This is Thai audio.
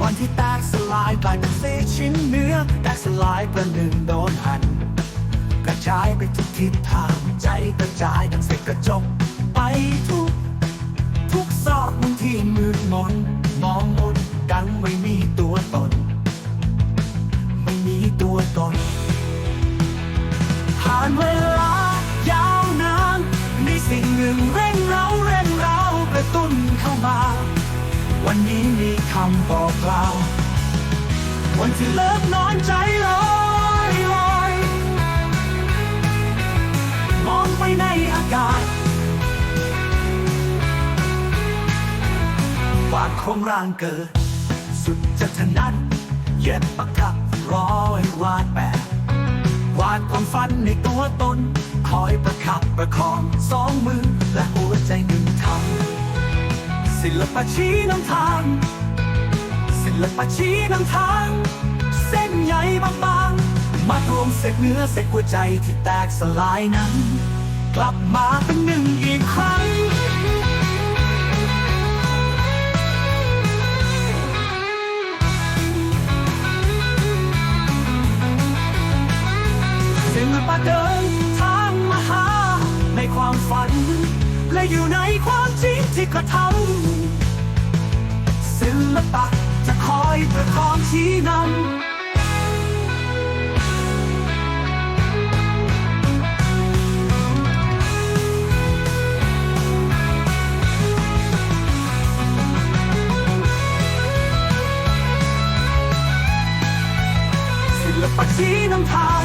วันที่แตกสลายกลายเป็นเศษชิ้นเนื้อแตกสลายประหนึ่งโดนหั่นกระจายไปทุกทิศทางใจกระจายดังเศษกระจกไปทุก ทุกซอกมุมที่มืดมนมองมนดังไม่มีตัวตน ไม่มีตัวตนผ่านเวลา คำบอกกล่าว วันที่เลิกนอนใจลอยลอยมองไปในอากาศวาดโครงร่างเกิด สุดจะถนัดเย็บปากกักร้อยวาดแบบวาดความฝันในตัวตน คอยประคับประคองสองมือและหัวใจหนึ่งทำศิลปะชี้นำทาง ศิลปะชี้นำทาง เส้นใยบางๆ มารวมเศษเนื้อเศษหัวใจที่แตกสลายนั้น กลับมาเป็นหนึ่งอีกครั้งศิลปะเดินทางมาหา ในความฝัน และอยู่ในความจริงที่กระทำศิลปะ เพื่อยประคองชี้นำศิลปะชี้นำทาง